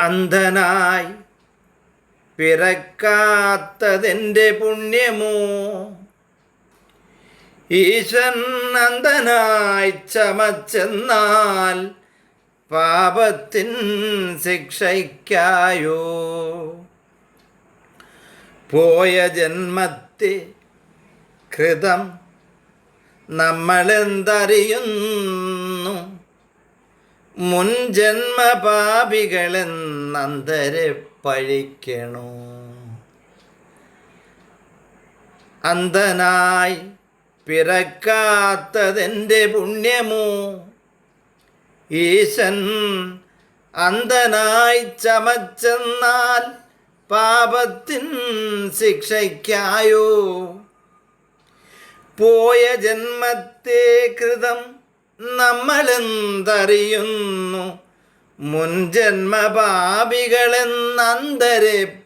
അന്ധനായി പിറക്കാത്തതെന്റെ പുണ്യമോ? ഈശൻ അന്ധനായി ചമച്ചെന്നാൽ പാപത്തിൻ ശിക്ഷയ്ക്കായോ? പോയ ജന്മത്തെ കൃതം നമ്മളെന്തറിയുന്നു? മുൻ ജന്മപാപികളെന്നന്തരെ പഴിക്കണോ പിറക്കാത്തതെന്റെ പുണ്യമോ? ഈശൻ അന്ധനായി ചമച്ചെന്നാൽ പാപത്തിൻ ശിക്ഷയ്ക്കായോ? പോയ ജന്മത്തെ കൃതം നമ്മളെന്തറിയുന്നു? മുൻ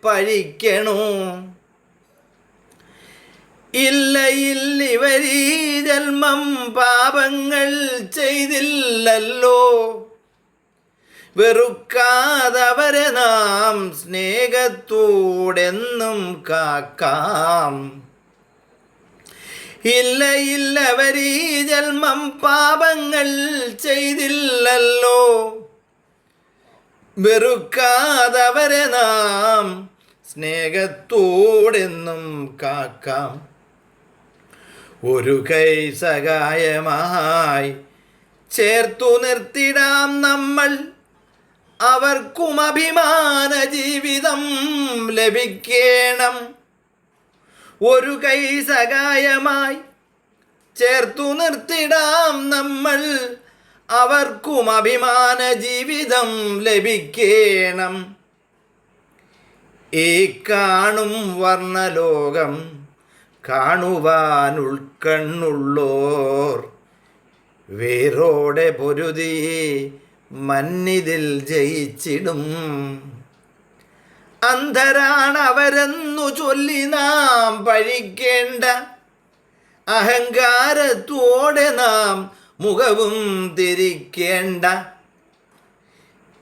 പഴിക്കണു. ഇല്ല ഇല്ലിവരീ ജന്മം പാപങ്ങൾ ചെയ്തില്ലല്ലോ. വെറുക്കാതവരെ നാം സ്നേഹത്തോടെന്നും കാക്കാം. ഇല്ല ഇല്ലവരീ ജന്മം പാപങ്ങൾ ചെയ്തില്ലല്ലോ. വെറുക്കാതവരെ നാം സ്നേഹത്തോടെന്നും കാക്കാം. ഒരു കൈ സഹായമായി ചേർത്തു നിർത്തിടാം നമ്മൾ. അവർക്കും അഭിമാന ജീവിതം ലഭിക്കണം. ഒരു കൈ സഹായമായി ചേർത്തു നിർത്തിടാം നമ്മൾ. അവർക്കും അഭിമാന ജീവിതം ലഭിക്കണം. ഈ കാണും വർണലോകം കാണുവാൻ ഉൾക്കണ്ണുള്ളോർ വേരോടെ പൊരുതി മന്നിതിൽ ജയിച്ചിടും. അന്ധരാണവരെന്നു ചൊല്ലി നാം പഴിക്കേണ്ട അഹങ്കാരത്തോടെ നാം മുഖവും തിരിക്കേണ്ട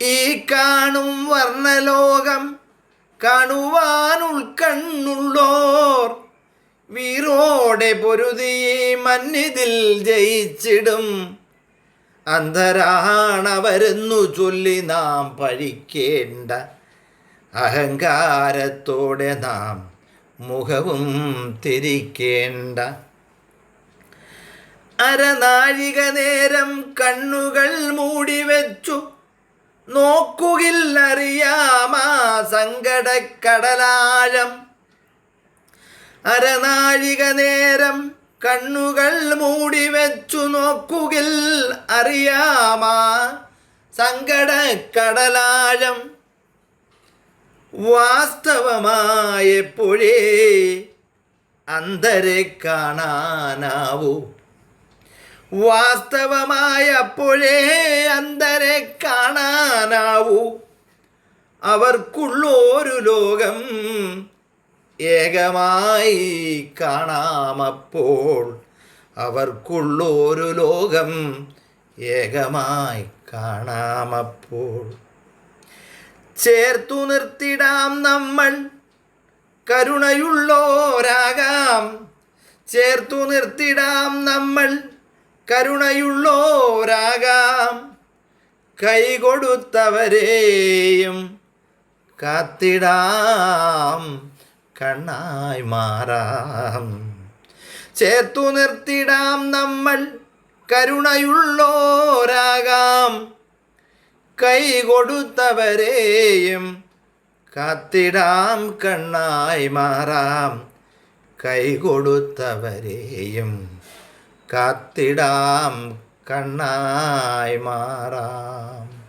ഈ കാണും വർണലോകം കാണുവാനുൾ കണ്ണുള്ളോർ വീറോടെ പൊരുതി മന്നിതിൽ ജയിച്ചിടും. അന്ധരാണവരെന്നു ചൊല്ലി നാം പഴിക്കേണ്ട. അഹങ്കാരത്തോടെ നാം മുഖവും തിരിക്കേണ്ട. അരനാഴിക നേരം കണ്ണുകൾ മൂടി വെച്ചു നോക്കുകില്ലറിയാമാ സങ്കടക്കടലാഴം. അരനാഴിക നേരം കണ്ണുകൾ മൂടി വെച്ചു നോക്കുകിൽ അറിയാമാ സങ്കടക്കടലാഴം. വാസ്തവമായപ്പോഴേ അന്തരെ കാണാനാവൂ. വാസ്തവമായപ്പോഴേ അന്തരെ കാണാനാവൂ. അവർക്കുള്ളൊരു ലോകം ഏകമായി കാണാമപ്പോൾ അവർക്കുള്ളൊരു ലോകം ഏകമായി കാണാമപ്പോൾ. ചേർത്തു നിർത്തിടാം നമ്മൾ. കരുണയുള്ളോരാകാം. ചേർത്തു നിർത്തിടാം നമ്മൾ. കരുണയുള്ളോരാകാം. കൈകൊടുത്തവരെയും കാത്തിടാം. കണ്ണായി മാറാം. ചേർത്തു നിർത്തിടാം നമ്മൾ. കരുണയുള്ളോരാകാം. കൈ കൊടുത്തവരെയും കാത്തിടാം കണ്ണായി മാറാം. കൈ കൊടുത്തവരെയും കാത്തിടാം കണ്ണായി മാറാം.